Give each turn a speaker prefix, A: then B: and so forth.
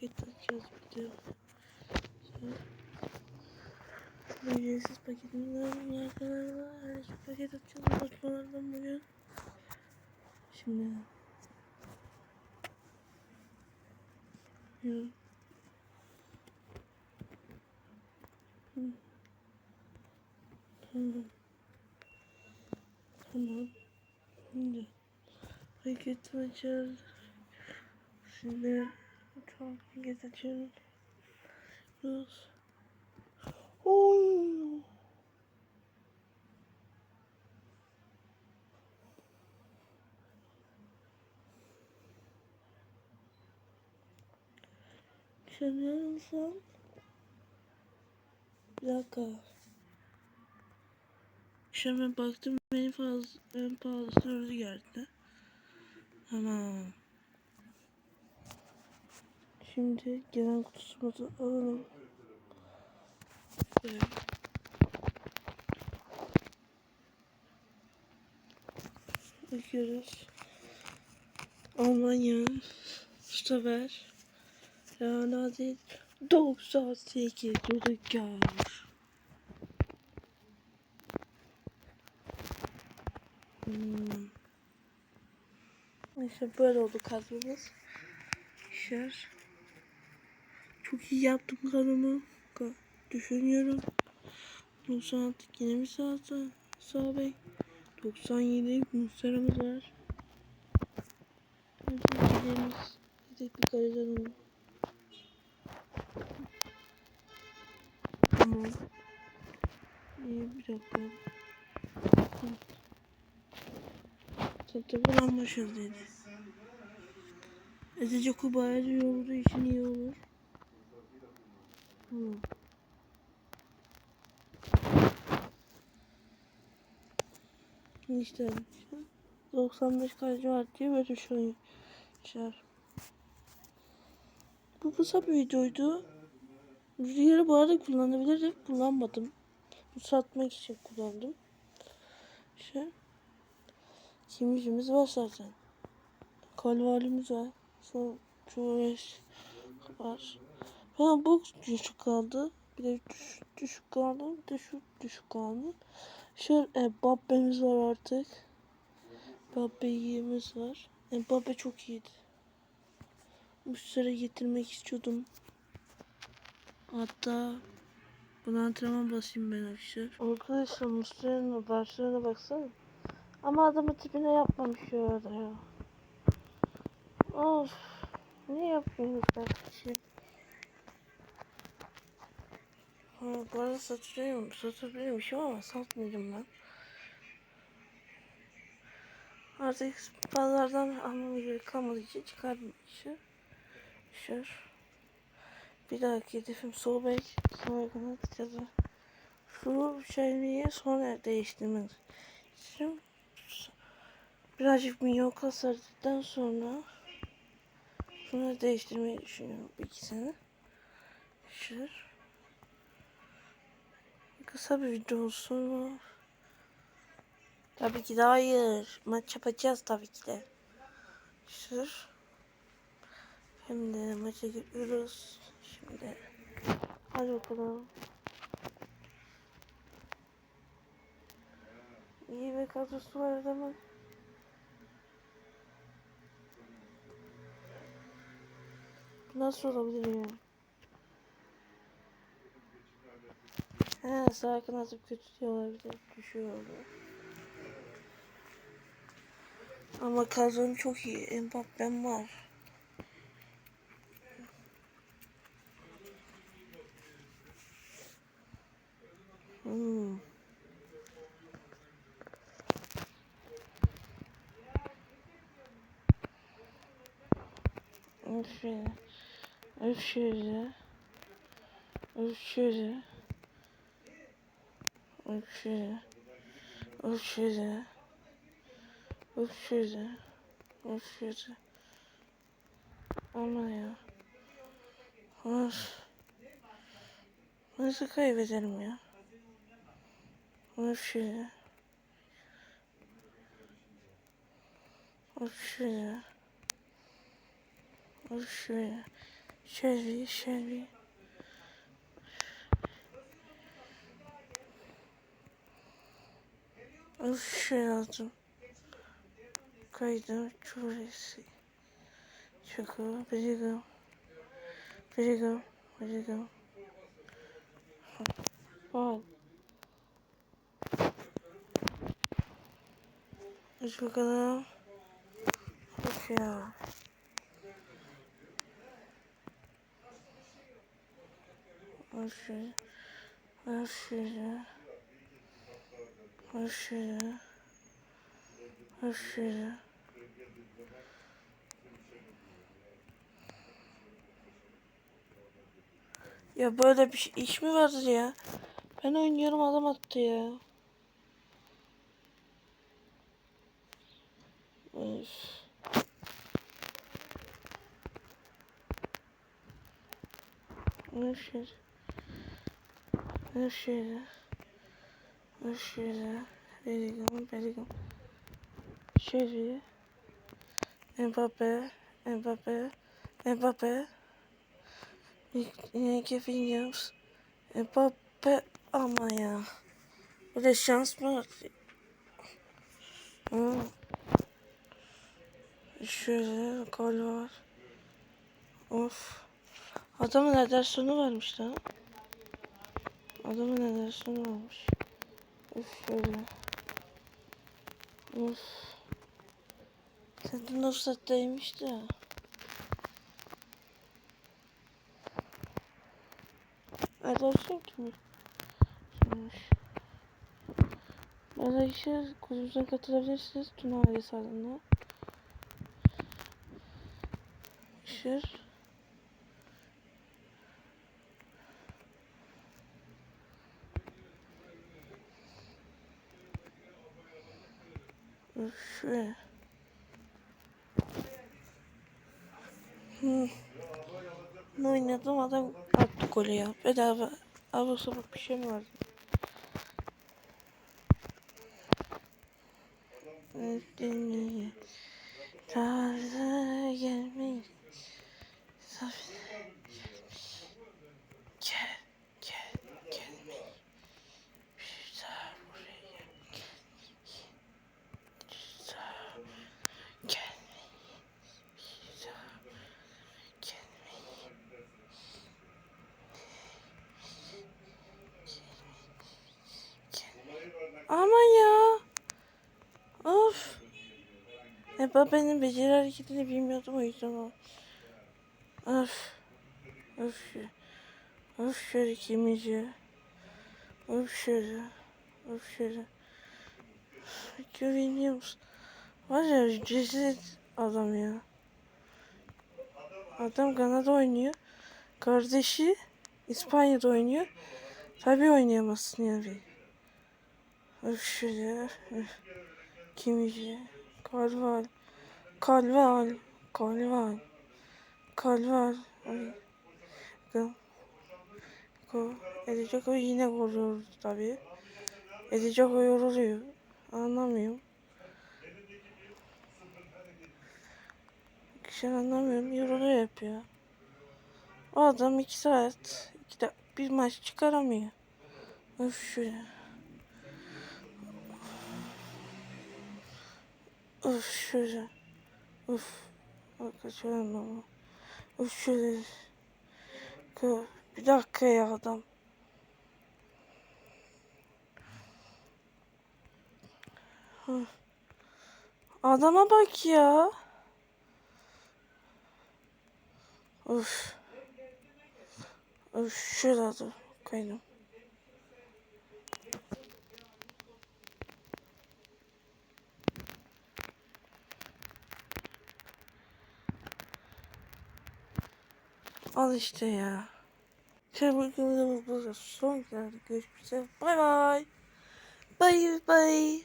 A: paket açacağız bir de. Ücretsiz paketimden arkadaşlar. Her şey paket açacağız uzatmalardan bugün. Şimdi. Hı. Hı. Tamam. Tamam. Şimdi. Paket açacağız. Şimdi. Tamam paket açıyoruz. Oy. Alsam. Bir dakika. Şöyle baktım en fazla en pahalısı geldi. Tamam. Şimdi gelen kutusumuzu alalım. Şöyle. Bakıyoruz. Almanya Stover Real Madrid 98 Rüdiger Hmm. İşte böyle oldu kadromuz. Şer. Çok iyi yaptım kadromu. Ka- Düşünüyorum. 96 yine mi sağsa? Sağ bek. 97 Muslera'mız var. Özelliklerimiz. Bir tek bir kaleci alalım. Tamam. İyi bir dakika. Satı bulan başarılıydı. Ezece Kuba'ya iyi olduğu için iyi olur. Hmm. İşte 95 kaleci var diye böyle düşünüyorlar. Bu kısa bir videoydu. Rüzgarı bu arada kullanabilirim. Kullanmadım. Bu satmak için kullandım. Şey. Kimicimiz var zaten. Kalvalimiz var. Son çoğuş var. Ha bu düşük kaldı. Bir de düş, düşük kaldı. Bir de şu düşük kaldı. Şöyle e, Babbe'miz var artık. Babbe yiğimiz var. E, Babbe çok iyiydi. Süre getirmek istiyordum. Hatta buna antrenman basayım ben arkadaşlar. Arkadaşlar Muslera'nın başlarına baksana. Ama adamın tipine yapmamış ya orada ya. Of. Ne yapıyorsunuz kardeşim? Ha, bu arada satılıyorum. Satabilirmişim ama satmayacağım ben. Artık pazardan almam gerek kalmadığı için çıkardım işi. Şur. Bir dahaki hedefim sol bek. Sol kanat ya da şu şeyliği sonra değiştirmek istiyorum. Birazcık milyon kasardıktan sonra sonra değiştirmeyi düşünüyorum ikisini. Şur. Kısa bir video olsun? Tabii ki de hayır. Maç yapacağız tabii ki de. Hem de maça gidiyoruz. Şimdi. Hadi bakalım. İyi bir kadrosu var adamın. Nasıl olabilir ya? He sağ kanatı kötü diyorlar bir de düşüyordu. Ama kadrom çok iyi. Mbappe'm var. Hmm. Öf şöyle. Öf şöyle. Öf şöyle. Öf şöyle. Öf şöyle. Ama ya. Of. Nasıl kaybederim ya? Şöyle. Öf şöyle. Shelby, Shelby. Of şey yazdım. Kaydım çoresi. Şaka, birigam. Birigam, birigam. Al. Aç bakalım. Of ya. Al şöyle. Al şöyle. Al şöyle. Ya böyle bir şey, iş mi vardır ya? Ben oynuyorum adam attı ya. Öf. Ne şey? Ne şey? Şey? Bellingham, Bellingham. Şeri. Mbappe, Mbappe, Mbappe. Kevin Williams. Mbappe ama ya. Böyle şans mı? Hı. Şöyle gol var. Of. Adamın Ederson'u varmış lan. Adamın Ederson'u varmış. Of şöyle. Of. Senden offside'daymış da. Ederson kim? Kimmiş? İşe kulübümüze katılabilirsiniz. Turnuva hesabına. Şır. Şöyle. Hmm. Ne oynadım adam attı golü ya. Bedava. Abla sabah bir şey mi vardı? Tarzı gelmeyin. Gel, gel, gelmeyin. Bir daha buraya. Bir daha gelmeyin. Bir daha gelmeyin. Aman ya. Of. Benim beceri hareketini bilmiyordum o yüzden o. Of. Of. Of şöyle kimici. Of şöyle. Of şöyle. Güveniyor musun? Var ya ceset adam ya. Adam Gana'da oynuyor. Kardeşi İspanya'da oynuyor. Tabii oynayamazsın yani. Öf şöyle. Öf. Kimici. Kalval. Kalval. Kalval. Kalval. Edecek o yine vuruyor tabii. Edecek o yoruluyor. Anlamıyorum. Kişi anlamıyorum. Yoruluyor hep ya. O adam iki saat, iki de bir maç çıkaramıyor. Öf şöyle. Of şöyle. Of. Kaçıyorum ama. Of şöyle. Bir dakika ya adam. Adama bak ya. Of. Of şurada. Kaydım. Al işte ya. İşte bu videomuz burada son geldi. Görüşmek üzere. Bay bay. Bay bay.